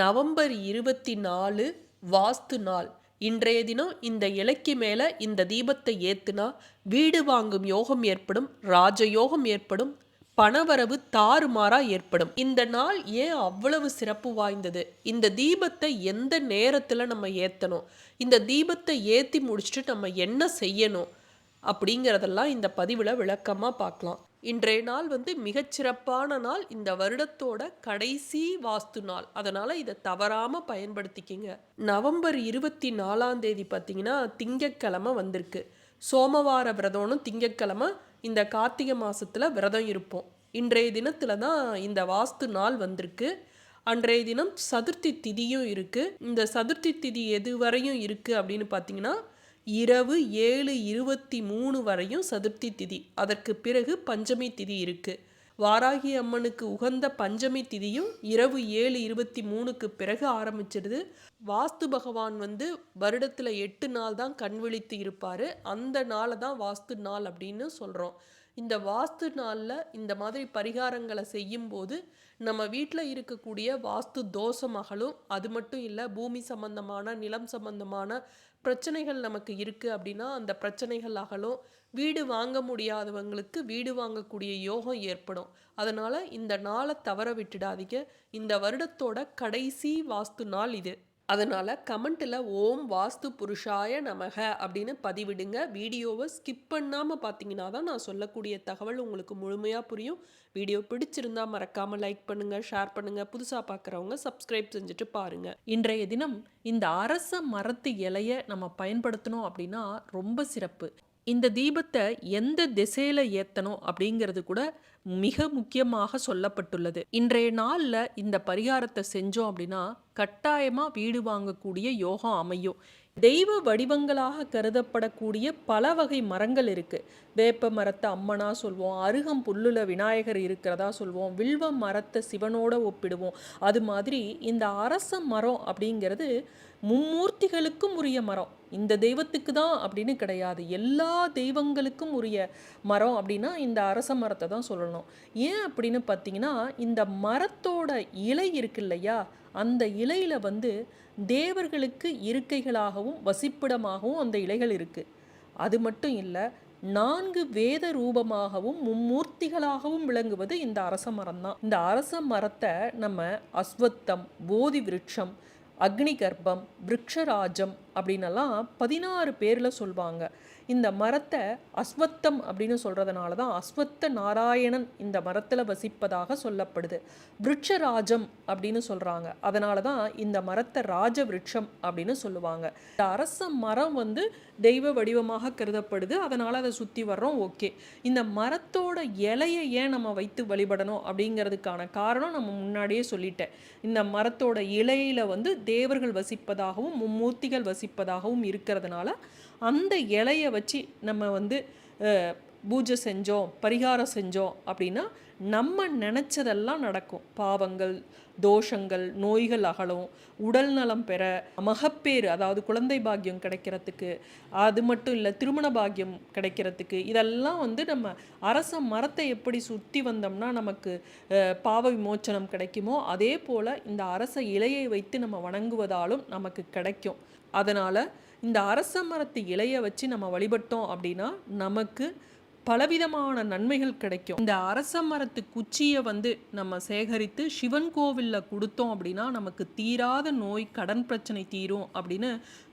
November இருபத்தி நாலு வாஸ்து நாள். இன்றைய தினம் இந்த இலைக்கு மேலே இந்த தீபத்தை ஏத்துனா வீடு வாங்கும் யோகம் ஏற்படும் ராஜயோகம் ஏற்படும் பணவரவு தாறுமாறா ஏற்படும். இந்த நாள் ஏன் அவ்வளவு சிறப்பு வாய்ந்தது? இந்த தீபத்தை எந்த நேரத்தில் நம்ம ஏற்றணும் இந்த தீபத்தை ஏற்றி முடிச்சுட்டு நம்ம என்ன செய்யணும்? அப்படிங்கிறதெல்லாம் இந்த பதிவில் விளக்கமாக பார்க்கலாம். இன்றைய நாள் வந்து மிகச்சிறப்பான நாள். இந்த வருடத்தோட கடைசி வாஸ்து நாள். அதனால் இதை தவறாமல் பயன்படுத்திக்கிங்க. நவம்பர் இருபத்தி நாலாம் தேதி பார்த்தீங்கன்னா திங்கக்கிழமை வந்திருக்கு. சோமவார விரதம்னு திங்கக்கிழமை இந்த கார்த்திகை மாதத்தில் விரதம் இருப்போம். இன்றைய தினத்தில் தான் இந்த வாஸ்து நாள் வந்திருக்கு. அன்றைய தினம் சதுர்த்தி திதியும் இருக்குது இந்த சதுர்த்தி திதி எது வரையும் இருக்குது அப்படின்னு பார்த்தீங்கன்னா இரவு ஏழு இருபத்தி மூணு வரையும் சதுர்த்தி திதி. அதற்கு பிறகு பஞ்சமி திதி இருக்கு. வாராகி அம்மனுக்கு உகந்த பஞ்சமி திதியும் இரவு ஏழு இருபத்தி மூணுக்கு பிறகு ஆரம்பிச்சிடுது வாஸ்து பகவான் வந்து வருடத்தில் எட்டு நாள் தான் கண் விழித்து இருப்பார். அந்த நாளை தான் வாஸ்து நாள் அப்படின்னு சொல்கிறோம் இந்த வாஸ்து நாளில் இந்த மாதிரி பரிகாரங்களை செய்யும்போது நம்ம வீட்டில் இருக்கக்கூடிய வாஸ்து தோஷமகளும் அது மட்டும் இல்லை பூமி சம்பந்தமான நிலம் சம்பந்தமான பிரச்சனைகள் நமக்கு இருக்குது அப்படின்னா அந்த பிரச்சனைகள் அகலும். வீடு வாங்க முடியாதவங்களுக்கு வீடு வாங்கக்கூடிய யோகம் ஏற்படும். அதனால் இந்த நாளை தவற விட்டுடாதீங்க. இந்த வருடத்தோட கடைசி வாஸ்து நாள் இது. அதனால் கமெண்ட்டில் ஓம் வாஸ்து புருஷாய நமக அப்படின்னு பதிவிடுங்க. வீடியோவை ஸ்கிப் பண்ணாமல் பார்த்தீங்கன்னா தான் நான் சொல்லக்கூடிய தகவல் உங்களுக்கு முழுமையாக புரியும். வீடியோ பிடிச்சிருந்தா மறக்காமல் லைக் பண்ணுங்கள் ஷேர் பண்ணுங்கள் புதுசாக பார்க்குறவங்க சப்ஸ்கிரைப் செஞ்சுட்டு பாருங்கள் இன்றைய தினம் இந்த அரச மரத்து இலையை நம்ம பயன்படுத்தணும் அப்படின்னா ரொம்ப சிறப்பு. இந்த தீபத்தை எந்த திசையில் ஏற்றணும் அப்படிங்கிறது கூட மிக முக்கியமாக சொல்லப்பட்டுள்ளது. இன்றைய நாளில் இந்த பரிகாரத்தை செஞ்சோம் அப்படின்னா கட்டாயமாக வீடு வாங்கக்கூடிய யோகம் அமையும். தெய்வ வடிவங்களாக கருதப்படக்கூடிய பல வகை மரங்கள் இருக்குது வேப்ப மரத்தை அம்மனா சொல்வோம் அருகம் புல்லுல விநாயகர் இருக்கிறதா சொல்வோம் வில்வ மரத்தை சிவனோட ஒப்பிடுவோம். அது மாதிரி இந்த அரச மரம் அப்படிங்கிறது மும்மூர்த்திகளுக்கும் உரிய மரம். இந்த தெய்வத்துக்கு தான் அப்படின்னு கிடையாது. எல்லா தெய்வங்களுக்கும் உரிய மரம் அப்படின்னா இந்த அரச மரத்தை தான் சொல்லணும். ஏன் அப்படின்னு பார்த்தீங்கன்னா இந்த மரத்தோட இலை இருக்கு இல்லையா? அந்த இலையில் வந்து தேவர்களுக்கு இருக்கைகளாகவும் வசிப்பிடமாகவும் அந்த இலைகள் இருக்கு. அது மட்டும் இல்லை நான்கு வேத ரூபமாகவும் மும்மூர்த்திகளாகவும் விளங்குவது இந்த அரச மரம் தான் இந்த அரச மரத்தை நம்ம அஸ்வத்தம் போதி விருட்சம் அக்னி கர்ப்பம் விருட்சராஜம் அப்படின்னலாம் பதினாறு பேரில் சொல்லுவாங்க இந்த மரத்தை அஸ்வத்தம் அப்படின்னு சொல்கிறதுனால தான் அஸ்வத்த நாராயணன் இந்த மரத்தில் வசிப்பதாக சொல்லப்படுது. விருட்சராஜம் அப்படின்னு சொல்கிறாங்க அதனால தான் இந்த மரத்தை ராஜ விருட்சம் அப்படின்னு சொல்லுவாங்க. இந்த அரச மரம் வந்து தெய்வ வடிவமாக கருதப்படுது. அதனால் அதை சுற்றி வர்றோம் ஓகே. இந்த மரத்தோட இலையை ஏன் நம்ம வைத்து வழிபடணும் அப்படிங்கிறதுக்கான காரணம் நம்ம முன்னாடியே சொல்லிட்டேன். இந்த மரத்தோட இலையில் வந்து தேவர்கள் வசிப்பதாகவும் மும்மூர்த்திகள் வாசிப்பதாகவும் இருக்கிறதுனால அந்த இலையை வச்சு நம்ம வந்து பூஜை செஞ்சோம் பரிகாரம் செஞ்சோம் அப்படின்னா நம்ம நினச்சதெல்லாம் நடக்கும். பாவங்கள் தோஷங்கள் நோய்கள் அகலும் உடல் நலம் பெற மகப்பேறு அதாவது குழந்தை பாக்கியம் கிடைக்கிறதுக்கு அது மட்டும் இல்லை திருமண பாக்கியம் கிடைக்கிறதுக்கு இதெல்லாம் வந்து நம்ம அரச மரத்தை எப்படி சுற்றி வந்தோம்னா நமக்கு பாவ விமோச்சனம் கிடைக்குமோ அதே போல் இந்த அரச இலையை வைத்து நம்ம வணங்குவதாலும் நமக்கு கிடைக்கும். அதனால் இந்த அரச மரத்து இலையை வச்சு நம்ம வழிபட்டோம் அப்படின்னா நமக்கு பலவிதமான நன்மைகள் கிடைக்கும். இந்த அரச மரத்து குச்சியை வந்து நம்ம சேகரித்து சிவன் கோவிலில் கொடுத்தோம் அப்படின்னா நமக்கு தீராத நோய் கடன் பிரச்சனை தீரும் அப்படின்னு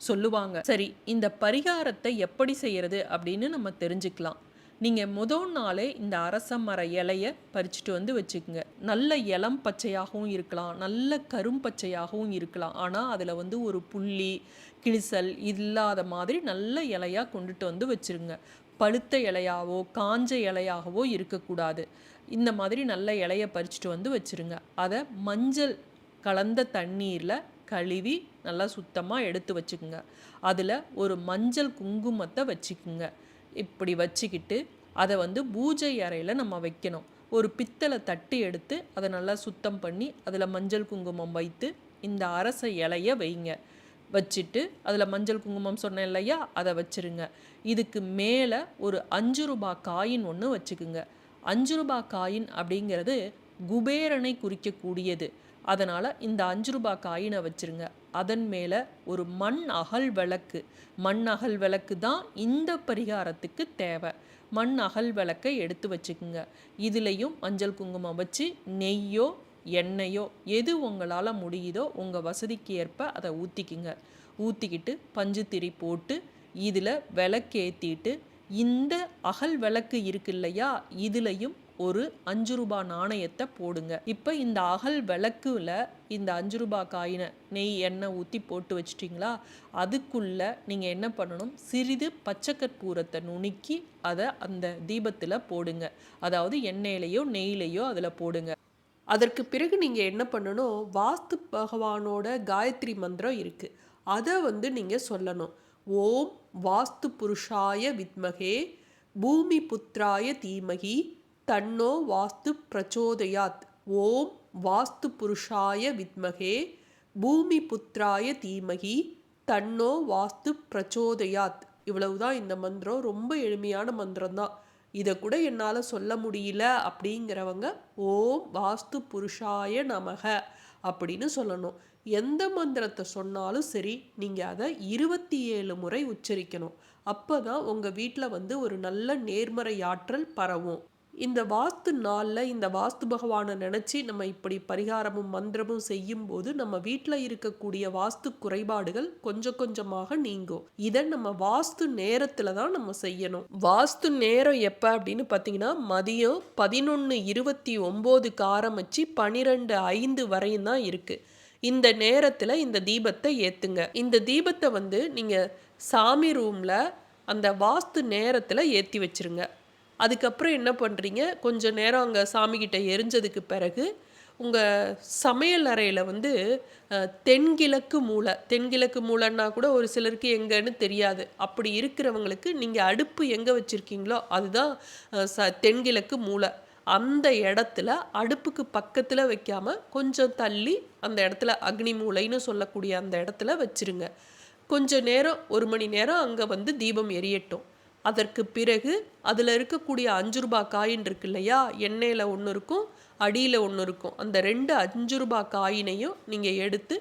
சொல்லுவாங்க. சரி இந்த பரிகாரத்தை எப்படி செய்யறது அப்படின்னு நம்ம தெரிஞ்சுக்கலாம். நீங்கள் முதல் நாளே இந்த அரச மர இலையை பறிச்சுட்டு வந்து வச்சுக்கோங்க. நல்ல இளம் பச்சையாகவும் இருக்கலாம். நல்ல கரும் பச்சையாகவும் இருக்கலாம். ஆனால் அதில் வந்து ஒரு புள்ளி கிழிசல் இல்லாத மாதிரி நல்ல இலையாக கொண்டுட்டு வந்து வச்சுருங்க. பழுத்த இலையாவோ காஞ்ச இலையாகவோ இருக்கக்கூடாது. இந்த மாதிரி நல்ல இலையை பறிச்சுட்டு வந்து வச்சுருங்க. அதை மஞ்சள் கலந்த தண்ணீரில் கழுவி நல்லா சுத்தமாக எடுத்து வச்சுக்கோங்க. அதில் ஒரு மஞ்சள் குங்குமத்தை வச்சுக்குங்க. இப்படி வச்சுக்கிட்டு அதை வந்து பூஜை அறையில் நம்ம வைக்கணும். ஒரு பித்தளை தட்டி எடுத்து அதை நல்லா சுத்தம் பண்ணி அதில் மஞ்சள் குங்குமம் வைத்து இந்த அரச இலையை வைங்க. வச்சுட்டு அதில் மஞ்சள் குங்குமம் சொன்னேன் இல்லையா? அதை வச்சுருங்க. இதுக்கு மேலே ஒரு அஞ்சு ரூபா காயின் ஒன்று வச்சுக்குங்க. அஞ்சு ரூபா காயின் அப்படிங்கிறது குபேரனை குறிக்கக்கூடியது. அதனால் இந்த அஞ்சு ரூபாய் காயினை வச்சுருங்க. அதன் மேலே ஒரு மண் அகல் விளக்கு. மண் அகல் விளக்கு தான் இந்த பரிகாரத்துக்கு தேவை. மண் அகல் விளக்கை எடுத்து வச்சுக்குங்க. இதுலேயும் மஞ்சள் குங்குமம் வச்சு நெய்யோ எண்ணெயோ எது உங்களால் முடியுதோ உங்கள் வசதிக்கு ஏற்ப அதை ஊற்றிக்குங்க ஊற்றிக்கிட்டு பஞ்சு போட்டு இதில் விளக்கேற்றிட்டு இந்த அகல் விளக்கு இருக்கு இல்லையா? இதுலையும் ஒரு அஞ்சு ரூபா நாணயத்தை போடுங்க. இப்போ இந்த அகல் விளக்குல இந்த அஞ்சு ரூபா காயினை நெய் எண்ணெய் ஊற்றி போட்டு வச்சிட்டிங்களா? அதுக்குள்ள நீங்கள் என்ன பண்ணணும்? சிறிது பச்சைக்கற்பூரத்தை நுணுக்கி அதை அந்த தீபத்தில் போடுங்க. அதாவது எண்ணெயிலையோ நெய்லையோ அதில் போடுங்க. அதற்கு பிறகு நீங்கள் என்ன பண்ணணும்? வாஸ்து பகவானோட காயத்ரி மந்திரம் இருக்குது அதை வந்து நீங்கள் சொல்லணும். ஓம் வாஸ்து புருஷாய வித்மகே பூமி புத்ராய தீமகி தன்னோ வாஸ்து பிரச்சோதயாத். ஓம் வாஸ்து புருஷாய வித்மகே பூமி புத்ராய தீமகி தன்னோ வாஸ்து பிரச்சோதயாத். இவ்வளவுதான் இந்த மந்திரம். ரொம்ப எளிமையான மந்திரம் தான் இதை கூட என்னால் சொல்ல முடியல அப்படிங்கிறவங்க ஓம் வாஸ்து புருஷாய நமக அப்படின்னு சொல்லணும். எந்த மந்திரத்தை சொன்னாலும் சரி நீங்கள் அதை இருபத்தி ஏழு முறை உச்சரிக்கணும். அப்போ தான் உங்கள் வீட்டில் வந்து ஒரு நல்ல நேர்மறை ஆற்றல் பரவும். இந்த வாஸ்து நாளில் இந்த வாஸ்து பகவானை நினச்சி நம்ம இப்படி பரிகாரமும் மந்திரமும் செய்யும் போது நம்ம வீட்டில் இருக்கக்கூடிய வாஸ்து குறைபாடுகள் கொஞ்சம் கொஞ்சமாக நீங்கும். இதை நம்ம வாஸ்து நேரத்தில் தான் நம்ம செய்யணும். வாஸ்து நேரம் எப்போ அப்படின்னு பார்த்தீங்கன்னா மதியம் பதினொன்று இருபத்தி ஒம்போதுக்கு ஆரம்பித்து பனிரெண்டு ஐந்து வரையும் தான் இருக்குது இந்த நேரத்தில் இந்த தீபத்தை ஏற்றுங்க இந்த தீபத்தை வந்து நீங்கள் சாமி ரூமில் அந்த வாஸ்து நேரத்தில் ஏற்றி வச்சிருங்க. அதுக்கப்புறம் என்ன பண்ணுறீங்க கொஞ்சம் நேரம் அங்கே சாமிக்கிட்ட எரிஞ்சதுக்கு பிறகு உங்கள் சமையல் அறையில் வந்து தென்கிழக்கு மூளை. தென்கிழக்கு மூளைன்னா கூட ஒரு சிலருக்கு எங்கன்னு தெரியாது. அப்படி இருக்கிறவங்களுக்கு நீங்கள் அடுப்பு எங்கே வச்சுருக்கீங்களோ அதுதான் ச தென்கிழக்கு மூளை. அந்த இடத்துல அடுப்புக்கு பக்கத்தில் வைக்காமல் கொஞ்சம் தள்ளி அந்த இடத்துல அக்னி மூளைன்னு சொல்லக்கூடிய அந்த இடத்துல வச்சுருங்க. கொஞ்சம் நேரம் ஒரு மணி நேரம் அங்கே வந்து தீபம் எரியட்டும். அதற்கு பிறகு அதில் இருக்கக்கூடிய அஞ்சு ரூபா காயின் இருக்கு இல்லையா? எண்ணெயில் ஒன்று இருக்கும் அடியில் ஒன்று இருக்கும். அந்த ரெண்டு அஞ்சு ரூபா காயினையும் நீங்கள் எடுத்து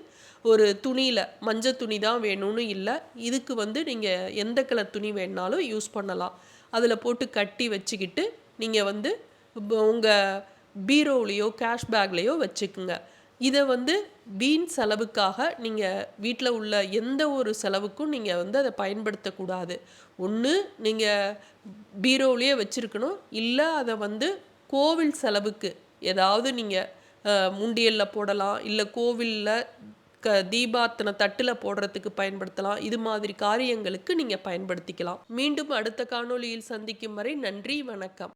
ஒரு துணியில் மஞ்சள் துணி தான் வேணும்னு இல்லை இதுக்கு வந்து நீங்கள் எந்த கலர் துணி வேணாலும் யூஸ் பண்ணலாம். அதில் போட்டு கட்டி வச்சுக்கிட்டு நீங்கள் வந்து உங்கள் பீரோவிலையோ கேஷ் பேக்லேயோ வச்சுக்குங்க. இதை வந்து வீண் செலவுக்காக நீங்கள் வீட்டில் உள்ள எந்த ஒரு செலவுக்கும் நீங்கள் வந்து அதை பயன்படுத்தக்கூடாது. ஒன்று நீங்கள் பீரோவிலேயே வச்சுருக்கணும். இல்லை அதை வந்து கோவில் செலவுக்கு ஏதாவது நீங்கள் முண்டியலில் போடலாம். இல்லை கோவிலில் க தீபாத்தனை தட்டில் போடுறதுக்கு பயன்படுத்தலாம். இது மாதிரி காரியங்களுக்கு நீங்கள் பயன்படுத்திக்கலாம். மீண்டும் அடுத்த காணொளியில் சந்திக்கும் வரை நன்றி வணக்கம்.